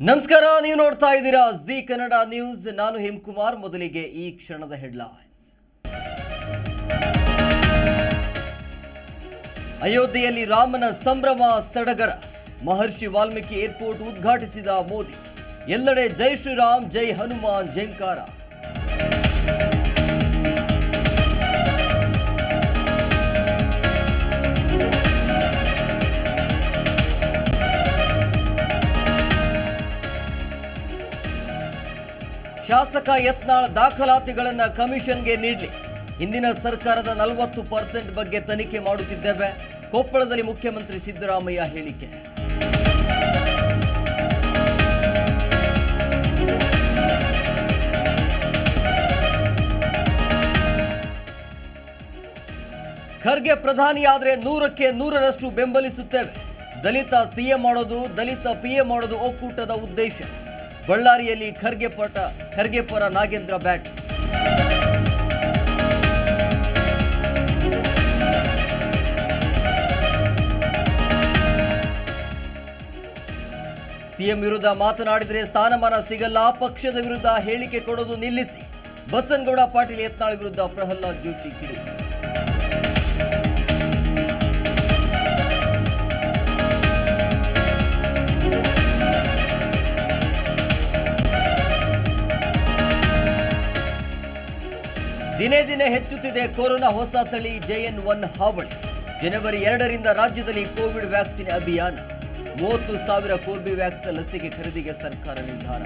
ನಮಸ್ಕಾರ, ನೀವು ನೋಡ್ತಾ ಇದ್ದೀರಾ ಜಿ ಕನ್ನಡ ನ್ಯೂಸ್. ನಾನು ಹೇಮಕುಮಾರ್, ಮೊದಲಿಗೆ ಈ ಕ್ಷಣದ ಹೆಡ್ಲೈನ್ಸ್. ಅಯೋಧ್ಯೆಯಲ್ಲಿ ರಾಮನ ಸಂಭ್ರಮ ಸಡಗರ. ಮಹರ್ಷಿ ವಾಲ್ಮೀಕಿ ಏರ್ಪೋರ್ಟ್ ಉದ್ಘಾಟಿಸಿದ ಮೋದಿ. ಎಲ್ಲೆಡೆ ಜೈ ಶ್ರೀರಾಮ್, ಜೈ ಹನುಮಾನ್, ಜೈಂಕಾರ. ಶಾಸಕ ಯತ್ನಾಳ್ ದಾಖಲಾತಿಗಳನ್ನು ಕಮಿಷನ್ಗೆ ನೀಡಲಿ. ಹಿಂದಿನ ಸರ್ಕಾರದ ನಲವತ್ತು ಪರ್ಸೆಂಟ್ ಬಗ್ಗೆ ತನಿಖೆ ಮಾಡುತ್ತಿದ್ದೇವೆ. ಕೊಪ್ಪಳದಲ್ಲಿ ಮುಖ್ಯಮಂತ್ರಿ ಸಿದ್ದರಾಮಯ್ಯ ಹೇಳಿಕೆ. ಖರ್ಗೆ ಪ್ರಧಾನಿಯಾದರೆ ನೂರಕ್ಕೆ ನೂರರಷ್ಟು ಬೆಂಬಲಿಸುತ್ತೇವೆ. ದಲಿತ ಸಿಎಂ ಮಾಡೋದು, ದಲಿತ ಪಿಎಂ ಮಾಡೋದು ಒಕ್ಕೂಟದ ಉದ್ದೇಶ. ಬಳ್ಳಾರಿಯಲ್ಲಿ ಖರ್ಗೆ ಪೋಟ, ಖರ್ಗೆ ಪರ ನಾಗೇಂದ್ರ ಬ್ಯಾಟ್. ಸಿಎಂ ವಿರುದ್ಧ ಮಾತನಾಡಿದರೆ ಸ್ಥಾನಮಾನ ಸಿಗಲ್ಲ, ಪಕ್ಷದ ವಿರುದ್ಧ ಹೇಳಿಕೆ ಕೊಡೋದು ನಿಲ್ಲಿಸಿ. ಬಸನಗೌಡ ಪಾಟೀಲ್ ಯತ್ನಾಳ್ ವಿರುದ್ಧ ಪ್ರಹ್ಲಾದ್ ಜೋಶಿ ಕಿಡಿ. ದಿನೇ ದಿನೇ ಹೆಚ್ಚುತ್ತಿದೆ ಕೊರೋನಾ ಹೊಸ ತಳಿ ಜೆಎನ್ ಒನ್ ಹಾವಳಿ. ಜನವರಿ ಎರಡರಿಂದ ರಾಜ್ಯದಲ್ಲಿ ಕೋವಿಡ್ ವ್ಯಾಕ್ಸಿನ್ ಅಭಿಯಾನ. ಮೂವತ್ತು ಸಾವಿರ ಕೋರ್ಬಿವ್ಯಾಕ್ಸ್ ಲಸಿಕೆ ಖರೀದಿಗೆ ಸರ್ಕಾರ ನಿರ್ಧಾರ.